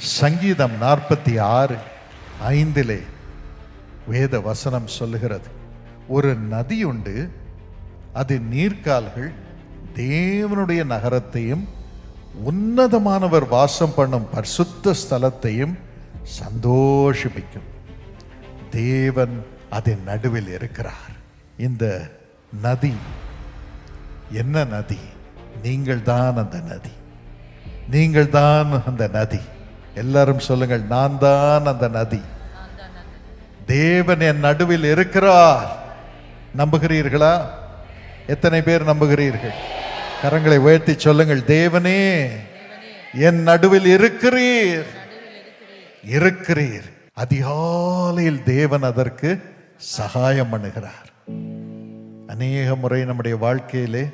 சங்கீதம் நாற்பத்தி ஆறு ஐந்திலே வேத வசனம் சொல்லுகிறது. ஒரு நதி உண்டு அது நீர்க்கால்கள் தேவனுடைய நகரத்தையும் உன்னதமானவர் வாசம் பண்ணும் பரிசுத்த ஸ்தலத்தையும் சந்தோஷிப்பிக்கும். தேவன் அதன் நடுவில் இருக்கிறார். இந்த நதி என்ன நதி? நீங்கள் தான் அந்த நதி. நீங்கள் தான் அந்த நதி. எல்லாரும் சொல்லுங்கள் நான் தான் அந்த நதி. தேவன் என் நடுவில் இருக்கிறார். நம்புகிறீர்களா? எத்தனை பேர் நம்புகிறீர்கள்? கரங்களை உயர்த்தி சொல்லுங்கள் தேவனே என் நடுவில் இருக்கிறீர். இருக்கிறீர். அதிகாலையில் தேவன் அதற்கு சகாயம் பண்ணுகிறார். அநேக முறை நம்முடைய வாழ்க்கையிலே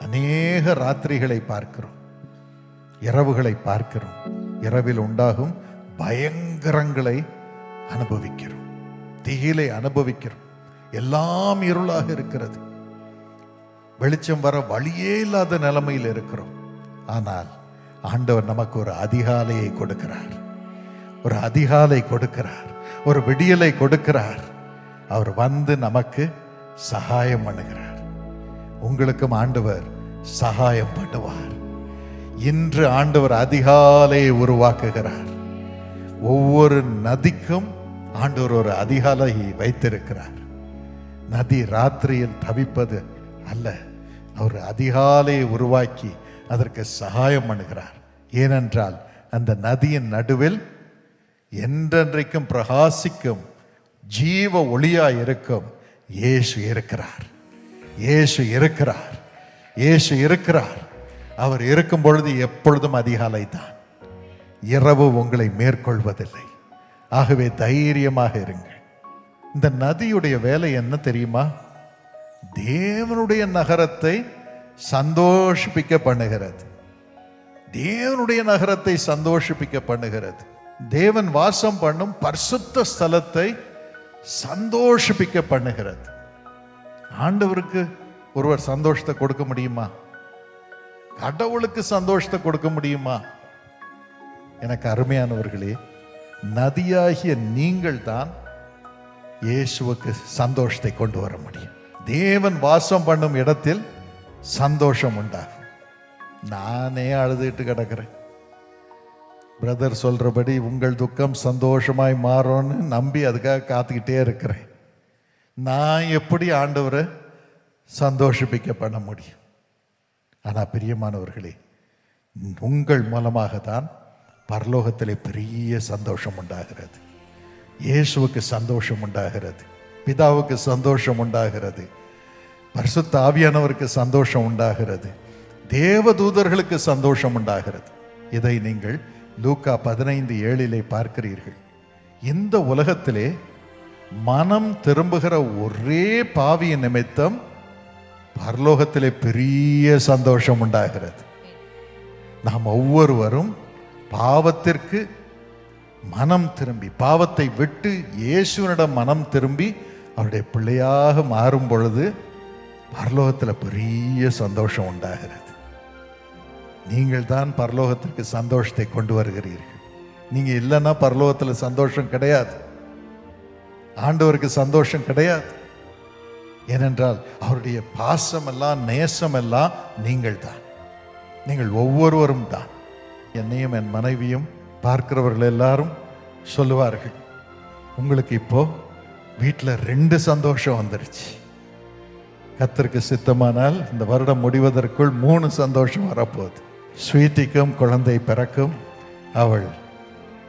அநேக ராத்திரிகளை பார்க்கிறோம் இரவுகளை பார்க்கிறோம். இரவில் உண்டாகும் பயங்கரங்களை அனுபவிக்கிறோம். திகிலை அனுபவிக்கிறோம். எல்லாம் இருளாக இருக்கிறது. வெளிச்சம் வர வழியே இல்லாத நிலைமையில் இருக்கிறோம். ஆனால் ஆண்டவர் நமக்கு ஒரு அதிகாலையை கொடுக்கிறார். ஒரு அதிகாலை கொடுக்கிறார். ஒரு விடியலை கொடுக்கிறார். அவர் வந்து நமக்கு சகாயம் பண்ணுகிறார். உங்களுக்கும் ஆண்டவர் சகாயம் பண்ணுவார். இன்று ஆண்டவர் அதிகாலை உருவாக்குகிறார். ஒவ்வொரு நதிக்கும் ஆண்டவர் ஒரு அதிகாலை வைத்திருக்கிறார். நதி ராத்திரியில் தவிப்பது அல்ல அவர் அதிகாலையை உருவாக்கி அதற்கு சகாயம் பண்ணுகிறார். ஏனென்றால் அந்த நதியின் நடுவில் என்றென்றைக்கும் பிரகாசிக்கும் ஜீவ ஒளியாக இருக்கும் இயேசு இருக்கிறார். இயேசு இருக்கிறார். இயேசு இருக்கிறார். அவர் இருக்கும் பொழுது எப்பொழுதும் அதிகாலை தான் இரவு உங்களை மேற்கொள்வதில்லை. ஆகவே தைரியமாக இருங்கள். இந்த நதியுடைய வேலை என்ன தெரியுமா? தேவனுடைய நகரத்தை சந்தோஷிப்பிக்க பண்ணுகிறது. தேவனுடைய நகரத்தை சந்தோஷிப்பிக்க பண்ணுகிறது. தேவன் வாசம் பண்ணும் பரிசுத்த ஸ்தலத்தை சந்தோஷிப்பிக்க பண்ணுகிறது. ஆண்டவருக்கு ஒருவர் சந்தோஷத்தை கொடுக்க முடியுமா? கடவுளுக்கு சந்தோஷத்தை கொடுக்க முடியுமா? எனக்கு அருமையானவர்களே நதியாகிய நீங்கள் தான் இயேசுவுக்கு சந்தோஷத்தை கொண்டு வர முடியும். தேவன் வாசம் பண்ணும் இடத்தில் சந்தோஷம் உண்டாகும். நானே அழுதுகிட்டு கிடக்கிறேன். பிரதர் சொல்றபடி உங்கள் துக்கம் சந்தோஷமாய் மாறும்னு நம்பி அதுக்காக காத்துக்கிட்டே இருக்கிறேன். நான் எப்படி ஆண்டவரை சந்தோஷிப்பிக்க பண்ண முடியும்? ஆனால் பிரியமானவர்களே உங்கள் மூலமாக தான் பரலோகத்தில் பெரிய சந்தோஷம் உண்டாகிறது. இயேசுவுக்கு சந்தோஷம் உண்டாகிறது. பிதாவுக்கு சந்தோஷம் உண்டாகிறது. பரிசுத்த ஆவியானவருக்கு சந்தோஷம் உண்டாகிறது. தேவதூதர்களுக்கு சந்தோஷம் உண்டாகிறது. இதை நீங்கள் லூக்கா பதினைந்து ஏழிலே பார்க்கிறீர்கள். இந்த உலகத்திலே மனம் திரும்புகிற ஒரே பாவியின் நிமித்தம் பரலோகத்திலே பெரிய சந்தோஷம் உண்டாகிறது நாம் ஒவ்வொருவரும் பாவத்திற்கு மனம் திரும்பி பாவத்தை விட்டு இயேசுவனிடம் மனம் திரும்பி அவருடைய பிள்ளையாக மாறும் பொழுது பரலோகத்தில் பெரிய சந்தோஷம் உண்டாகிறது. நீங்கள் தான் பரலோகத்திற்கு சந்தோஷத்தை கொண்டு வருகிறீர்கள். நீங்க இல்லைன்னா பரலோகத்தில் சந்தோஷம் கிடையாது. ஆண்டவருக்கு சந்தோஷம் கிடையாது. ஏனென்றால் அவருடைய பாசம் எல்லாம் நேசம் எல்லாம் நீங்கள் தான் நீங்கள் ஒவ்வொருவரும் தான். என்னையும் என் மனைவியும் பார்க்கிறவர்கள் எல்லாரும் சொல்லுவார்கள் உங்களுக்கு இப்போ வீட்டில் ரெண்டு சந்தோஷம் வந்துருச்சு. கத்தருக்கு சித்தமானால் இந்த வருடம் முடிவதற்குள் மூணு சந்தோஷம் வரப்போகுது. ஸ்வீட்டிக்கும் குழந்தை பிறக்கும். அவள்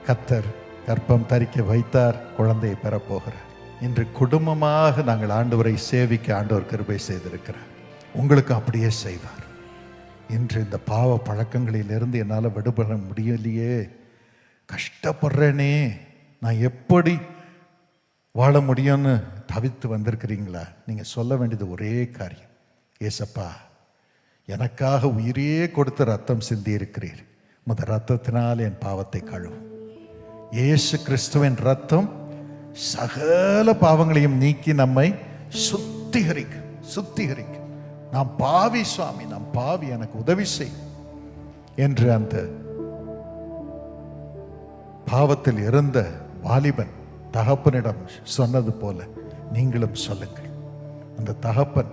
கத்தர் கற்பம் தரிக்க வைத்தார் குழந்தையை பெறப்போகிறார். இன்று குடும்பமாக நாங்கள் ஆண்டவரை சேவிக்க ஆண்டவர் கிருபை செய்திருக்கிறார். உங்களுக்கு அப்படியே செய்வார். இன்று இந்த பாவ பழக்கங்களிலிருந்து என்னால் விடுபட முடியலையே. கஷ்டப்படுறேனே. நான் எப்படி வாழ முடியும்னு தவித்து வந்திருக்கிறீங்களா? நீங்கள் சொல்ல வேண்டியது ஒரே காரியம். ஏசப்பா எனக்காக உயிரே கொடுத்து ரத்தம் சிந்தி இருக்கிறீர். முத ரத்தத்தினால் என் பாவத்தை கழுவும். இயேசு கிறிஸ்துவின் ரத்தம் சகல பாவங்களையும் நீக்கி நம்மை சுத்திகரிக்கும் சுத்திகரிக்கும் நாம் பாவி சுவாமி நாம் பாவி எனக்கு உதவி செய் என்று அந்த பாவத்தில் இருந்த வாலிபன் தகப்பனிடம் சொன்னது போல நீங்களும் சொல்லுங்கள். அந்த தகப்பன்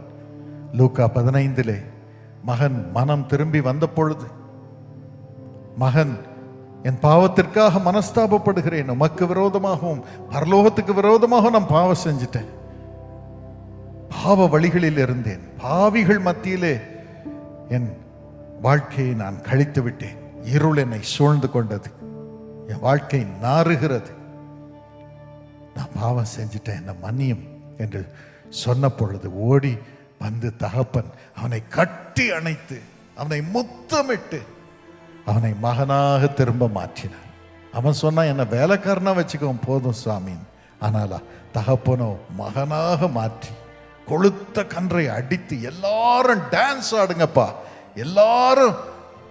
லூக்கா பதினைந்திலே மகன் மனம் திரும்பி வந்த பொழுது மகன் என் பாவத்திற்காக மனஸ்தாபப்படுகிறேன். உமக்கு விரோதமாகவும் பரலோகத்துக்கு விரோதமாகவும் நான் பாவம் செஞ்சிட்டேன். பாவ வழிகளில் இருந்தேன். பாவிகள் மத்தியிலே என் வாழ்க்கையை நான் கழித்து விட்டேன். இருள் என்னை சூழ்ந்து கொண்டது. என் வாழ்க்கை நாறுகிறது. நான் பாவம் செஞ்சிட்டேன். என்ன மன்னியும் என்று சொன்ன பொழுது ஓடி வந்து தகப்பன் அவனை கட்டி அணைத்து அவனை முத்தமிட்டு அவனை மகனாக திரும்ப மாற்றினான் அவன் சொன்னான் என்னை வேலைக்காரனாக வச்சுக்கோம் போதும் சுவாமின் ஆனாலா தகப்பனோ மகனாக மாற்றி கொளுத்த கன்றை அடித்து எல்லாரும் டான்ஸ் ஆடுங்கப்பா. எல்லாரும்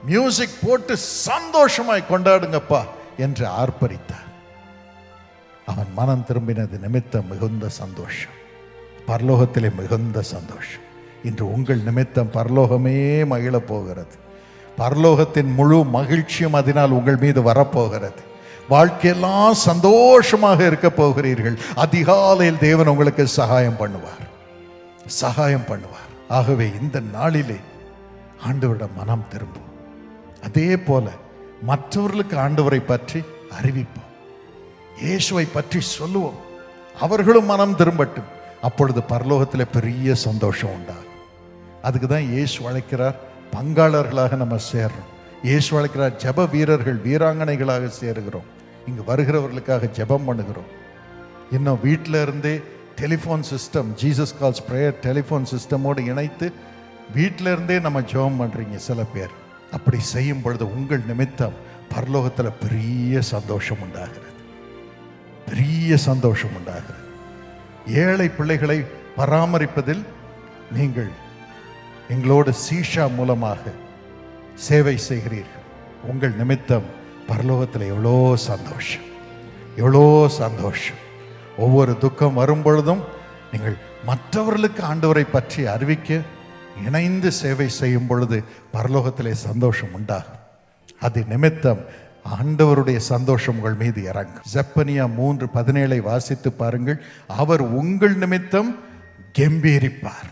மியூசிக் போட்டு சந்தோஷமாய் கொண்டாடுங்கப்பா என்று ஆர்ப்பரித்தார். அவன் மனம் திரும்பினது நிமித்தம் மிகுந்த சந்தோஷம். பரலோகத்திலே மிகுந்த சந்தோஷம். இன்று உங்கள் நிமித்தம் பரலோகமே மகிழப் போகிறது. பரலோகத்தின் முழு மகிழ்ச்சியும் அதனால் உங்கள் மீது வரப்போகிறது. வாழ்க்கையெல்லாம் சந்தோஷமாக இருக்க போகிறீர்கள். அதிகாலையில் தேவன் உங்களுக்கு சகாயம் பண்ணுவார். சகாயம் பண்ணுவார். ஆகவே இந்த நாளிலே ஆண்டவரிடம் மனம் திரும்பும். அதே போல மற்றவர்களுக்கு ஆண்டவரை பற்றி அறிவிப்போம். இயேசுவை பற்றி சொல்லுவோம். அவர்களும் மனம் திரும்பட்டும். அப்பொழுது பரலோகத்தில் பெரிய சந்தோஷம் உண்டாகும். அதுக்கு தான் இயேசு அழைக்கிறார். பங்காளர்களாக நம்ம சேர்றோம். இயேசு வளர்க்கிறார் ஜெப வீரர்கள் வீராங்கனைகளாக சேருகிறோம். இங்கே வருகிறவர்களுக்காக ஜெபம் பண்ணுகிறோம். இன்னும் வீட்டில் இருந்தே telephone system Jesus calls prayer telephone சிஸ்டமோடு இணைத்து வீட்டில் இருந்தே நம்ம ஜெபம் பண்ணுறீங்க சில பேர். அப்படி செய்யும் பொழுது உங்கள் நிமித்தம் பரலோகத்தில் பெரிய சந்தோஷம் உண்டாகிறது. பெரிய சந்தோஷம் உண்டாகிறது. ஏழை பிள்ளைகளை பராமரிப்பதில் நீங்கள் எங்களோடு சீஷா மூலமாக சேவை செய்கிறீர்கள். உங்கள் நிமித்தம் பரலோகத்தில் எவ்வளோ சந்தோஷம். எவ்வளோ சந்தோஷம். ஒவ்வொரு துக்கம் வரும் பொழுதும் நீங்கள் மற்றவர்களுக்கு ஆண்டவரை பற்றி அறிவிக்க இணைந்து சேவை செய்யும் பொழுது பரலோகத்திலே சந்தோஷம் உண்டாகும். அது நிமித்தம் ஆண்டவருடைய சந்தோஷம் உங்கள் மீது இறங்கும். ஜப்பனியா மூன்று பதினேழை வாசித்து பாருங்கள். அவர் உங்கள் நிமித்தம் கெம்பீரிப்பார்.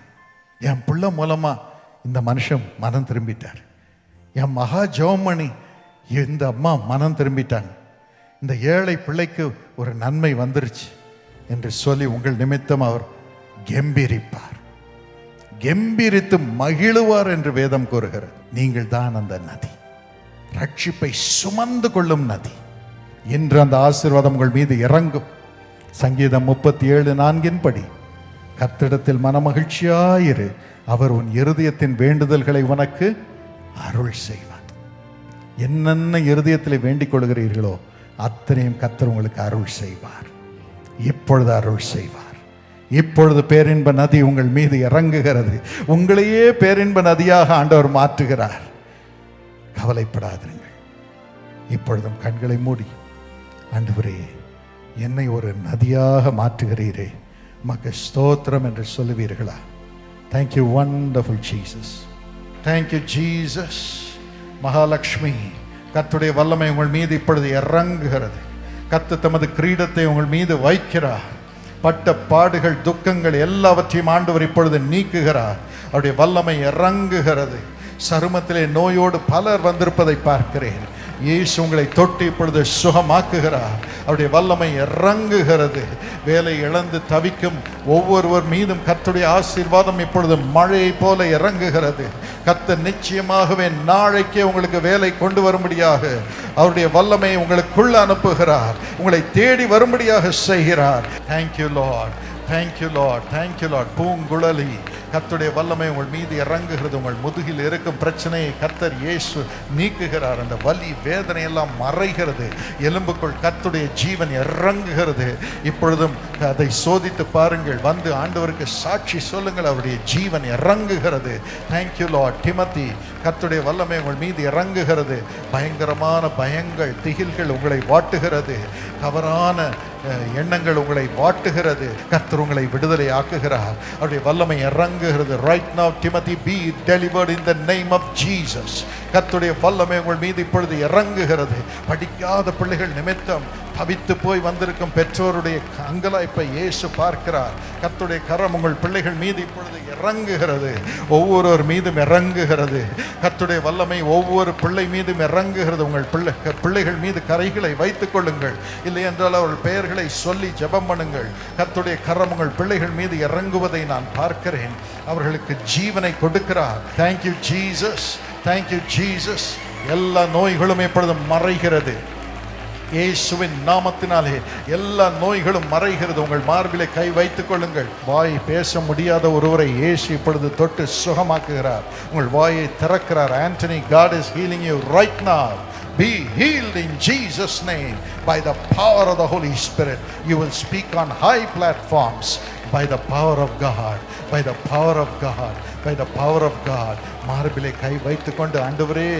என் பிள்ளை மூலமாக இந்த மனுஷன் மனம் திரும்பிட்டார். என் மகா ஜெவமணி இந்த அம்மா மனம் திரும்பிட்டாங்க. இந்த ஏழை பிள்ளைக்கு ஒரு நன்மை வந்துருச்சு என்று சொல்லி உங்கள் நிமித்தம் அவர் கெம்பீரிப்பார். கெம்பீரித்து மகிழுவார் என்று வேதம் கூறுகிறது. நீங்கள் தான் அந்த நதி. ரட்சிப்பை சுமந்து கொள்ளும் நதி. இன்று அந்த ஆசீர்வாதம் உங்கள் மீது இறங்கும். சங்கீதம் முப்பத்தி ஏழு நான்கின் படி கத்திடத்தில் மனமகிழ்ச்சியாயிரு. அவர் உன் இருதயத்தின் வேண்டுதல்களை உனக்கு அருள் செய்வார். என்னென்ன இருதயத்தில் வேண்டிக் கொள்கிறீர்களோ அத்தனையும் கத்தர் உங்களுக்கு அருள் செய்வார். இப்பொழுது அருள் செய்வார். இப்பொழுது பேரின்ப நதி உங்கள் மீது இறங்குகிறது. உங்களையே பேரின்ப நதியாக ஆண்டவர் மாற்றுகிறார். கவலைப்படாதிருங்கள். இப்பொழுதும் கண்களை மூடி ஆண்டவரே என்னை ஒரு நதியாக மாற்றுகிறீரே. மக்க ஸ்தோத்திரம் என்று சொல்லுவீர்களா? Thank you wonderful Jesus thank you Jesus Mahalakshmi கத்துடைய வல்லமை உங்கள் மீது இப்பொழுது இறங்குகிறது. கத்து தமது கிரீடத்தை உங்கள் மீது வைக்கிறார். பட்ட பாடுகள் துக்கங்கள் எல்லாவற்றையும் ஆண்டவர் இப்பொழுது நீக்குகிறார். அவருடைய வல்லமை இறங்குகிறது. சருமத்திலே நோயோடு பலர் வந்திருப்பதை பார்க்கிறேன். இயேசு உங்களை தொட்டு இப்பொழுது சுகமாக்குகிறார். அவருடைய வல்லமை இறங்குகிறது. வேலை இழந்து தவிக்கும் ஒவ்வொருவர் மீதும் கத்துடைய ஆசீர்வாதம் இப்பொழுது மழையை போல இறங்குகிறது. கத்த நிச்சயமாகவே நாளைக்கே உங்களுக்கு வேலை கொண்டு வரும்படியாக அவருடைய வல்லமையை உங்களுக்குள்ள அனுப்புகிறார். உங்களை தேடி வரும்படியாக செய்கிறார். Thank you lord thank you lord thank you lord Poonguzhali. கத்துடைய வல்லமை உங்கள் மீது இறங்குகிறது உங்கள் முதுகில் இருக்கும் பிரச்சனையை கத்தர் இயேசு நீக்குகிறார். அந்த வலி வேதனையெல்லாம் மறைகிறது. எலும்புக்குள் கத்துடைய ஜீவன் இறங்குகிறது. இப்பொழுதும் அதை சோதித்து பாருங்கள். வந்து ஆண்டவருக்கு சாட்சி சொல்லுங்கள். அவருடைய ஜீவன் இறங்குகிறது. தேங்க்யூ லா டிமத்தி கத்துடைய வல்லமை உங்கள் மீது இறங்குகிறது. பயங்கரமான பயங்கள் திகில்கள் உங்களை வாட்டுகிறது. தவறான எண்ணங்கள் உங்களை வாட்டுகிறது. கர்த்தர் உங்களை விடுதலை ஆக்குகிறார் அவருடைய வல்லமை இறங்குகிறது. Right now Timothy be delivered in the name of Jesus கர்த்தருடைய வல்லமை உங்கள் மீது இப்பொழுது இறங்குகிறது. படிக்காத பிள்ளைகள் நிமித்தம் தவித்து போய் வந்திருக்கும் பெற்றோருடைய அங்கலாய்ப்பை இயேசு பார்க்கிறார். கத்துடைய கரம் உங்கள் பிள்ளைகள் மீது இப்பொழுது இறங்குகிறது. ஒவ்வொருவர் மீதும் இறங்குகிறது. கத்துடைய வல்லமை ஒவ்வொரு பிள்ளை மீதும் இறங்குகிறது. உங்கள் பிள்ளை பிள்ளைகள் மீது கரைகளை வைத்துக் கொள்ளுங்கள். இல்லை என்றால் அவர்கள் பெயர்களை சொல்லி ஜெபம் பண்ணுங்கள். கத்துடைய கரம் உங்கள் பிள்ளைகள் மீது இறங்குவதை நான் பார்க்கிறேன். அவர்களுக்கு ஜீவனை கொடுக்கிறார். தேங்க்யூ ஜீசஸ் தேங்க்யூ ஜீசஸ் எல்லா நோய்களும் எப்பொழுதும் மறைகிறது. இயேசுவின் நாமத்தினாலே எல்லா நோய்களும் மறைகிறது உங்கள் மார்பிலே கை வைத்துக் கொள்ளுங்கள் வாய் பேச முடியாத ஒருவரை இயேசு இப்பொழுது தொட்டு சுகமாக்குகிறார் உங்கள் வாயை திறக்கிறார் Anthony God is healing you right now Be healed in Jesus' name by the power of the Holy Spirit. You will speak on high platforms by the power of God. By the power of God. By the power of God. மார்பிலே கை வைத்துக்கொண்டு ஆண்டவரே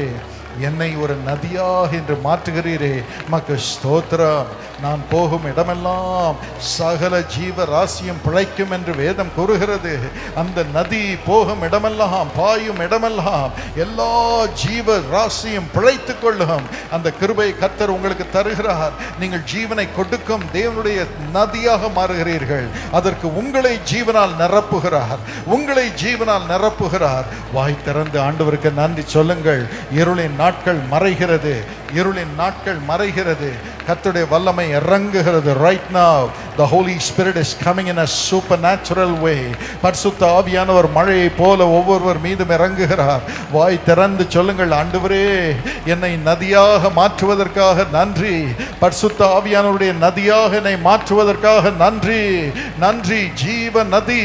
என்னை ஒரு நதியாக என்று மாற்றுகிறீரே. மக்கு ஸ்தோத்திரம். நான் போகும் இடமெல்லாம் சகல ஜீவ ராசியும் பிழைக்கும் என்று வேதம் கூறுகிறது. அந்த நதி போகும் இடமெல்லாம் பாயும் இடமெல்லாம் எல்லா ஜீவ ராசியும் பிழைத்து கொள்ளும். அந்த கிருபை கத்தர் உங்களுக்கு தருகிறார். நீங்கள் ஜீவனை கொடுக்கும் தேவனுடைய நதியாக மாறுகிறீர்கள். அதற்கு உங்களை ஜீவனால் நிரப்புகிறார். உங்களை ஜீவனால் நிரப்புகிறார். வாய் திறந்து ஆண்டவருக்கு நன்றி சொல்லுங்கள். இருளின் நாட்கள் மறைகிறது. இருளின் நாட்கள் மறைகிறது. கத்துடைய வல்லமை இறங்குகிறது right now the holy spirit is coming in a supernatural way பர்சுத்த ஆவியானவர் மழையை போல ஒவ்வொருவர் மீதும் இறங்குகிறார். வாய் திறந்து சொல்லுங்கள் ஆண்டவரே என்னை நதியாக மாற்றுவதற்காக நன்றி. பர்சுத்த ஆவியானவருடைய நதியாக என்னை மாற்றுவதற்காக நன்றி. நன்றி ஜீவ நதி.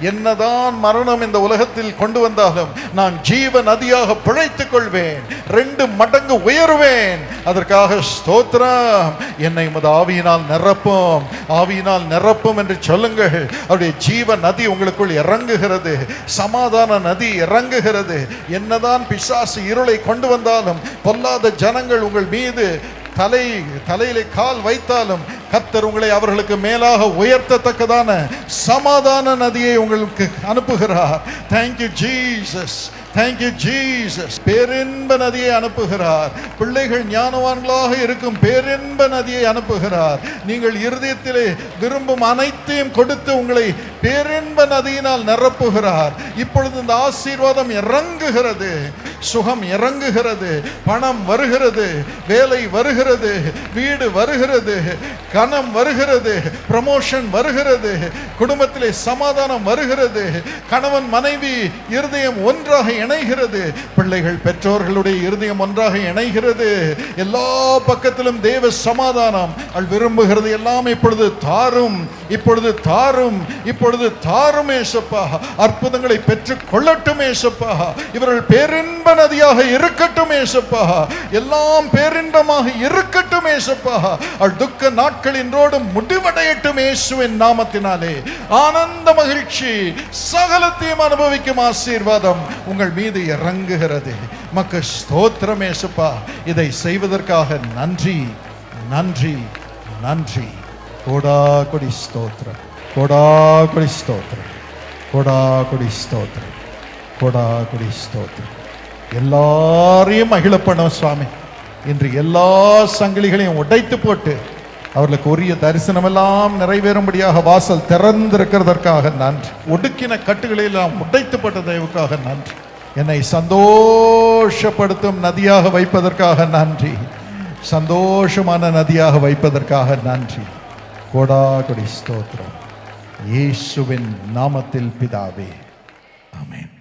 என்னதான் மரணம் இந்த உலகத்தில் கொண்டு வந்தாலும் நான் ஜீவ நதியாக பிழைத்துக் கொள்வேன். ரெண்டு மடங்கு உயருவேன். அதற்காக ஸ்தோத்ரம் என்னை உமது ஆவியினால் நிரப்பும். ஆவியினால் நிரப்பும் என்று சொல்லுங்கள். அவருடைய ஜீவ நதி உங்களுக்குள் இறங்குகிறது. சமாதான நதி இறங்குகிறது. என்னதான் பிசாசு இருளை கொண்டு வந்தாலும் பொல்லாத ஜனங்கள் உங்கள் மீது தலை தலையிலே கால் வைத்தாலும் கத்தர் உங்களை அவர்களுக்கு மேலாக உயர்த்தத்தக்கதான சமாதான நதியை உங்களுக்கு அனுப்புகிறார். தேங்க்யூ ஜீசஸ் தேங்க்யூ ஜீசஸ் பேரின்ப நதியை அனுப்புகிறார். பிள்ளைகள் ஞானவான்களாக இருக்கும் பேரின்ப நதியை அனுப்புகிறார். நீங்கள் இருதயத்திலே விரும்பும் அனைத்தையும் கொடுத்து உங்களை பேரின்ப நதியினால் நிரப்புகிறார். இப்பொழுது இந்த ஆசீர்வாதம் இறங்குகிறது. சுகம் இறங்குகிறது பணம் வருகிறது வேலை வருகிறது வீடு வருகிறது கணம் வருகிறது ப்ரமோஷன் வருகிறது குடும்பத்திலே சமாதானம் வருகிறது கணவன் மனைவி இருதயம் ஒன்றாக இணைகிறது பிள்ளைகள் பெற்றோர்களுடைய இருதயம் ஒன்றாக இணைகிறது எல்லா பக்கத்திலும் தேவ சமாதானம். அவள் விரும்புகிறது எல்லாம் இப்பொழுது தாரும் இப்பொழுது தாரும் இப்பொழுது தாரும் ஏசப்பா. அற்புதங்களை பெற்றுக் கொள்ளட்டும் ஏசப்பா. இவர்கள் பேரின்ப நதியாக இருக்கட்டும் ஏசப்பா. எல்லாம் பேரின்பமாக இருக்கட்டும் ஏசப்பா. அவள் துக்க நாட்கள் இன்றோடு முடிவடையட்டும் இயேசுவின் நாமத்தினாலே. ஆனந்த மகிழ்ச்சி சகலத்தையும் அனுபவிக்கும் ஆசீர்வாதம் உங்கள் மீது இறங்குகிறது. மக்கு ஸ்தோத்திரம் ஏசப்பா. இதை செய்வதற்காக நன்றி நன்றி நன்றி. கோடா கொடி ஸ்தோத்திரம் கோடா கொடி ஸ்தோத்திரம் கோடா கொடி ஸ்தோத்திரம் கோடா கொடி ஸ்தோத்திரம். எல்லாரையும் மகிழ பண்ணும் சுவாமி. இன்று எல்லா சங்கிலிகளையும் உடைத்து போட்டு அவர்களுக்கு உரிய தரிசனமெல்லாம் நிறைவேறும்படியாக வாசல் திறந்திருக்கிறதற்காக நன்றி. ஒடுக்கின கட்டுகளை எல்லாம் உடைத்து போட்ட தயவுக்காக நன்றி. என்னை சந்தோஷப்படுத்தும் நதியாக வைப்பதற்காக நன்றி. சந்தோஷமான நதியாக வைப்பதற்காக நன்றி. கோடாகுடி ஸ்தோத்திரம். இயேசுவின் நாமத்தில் பிதாவே. ஆமென்.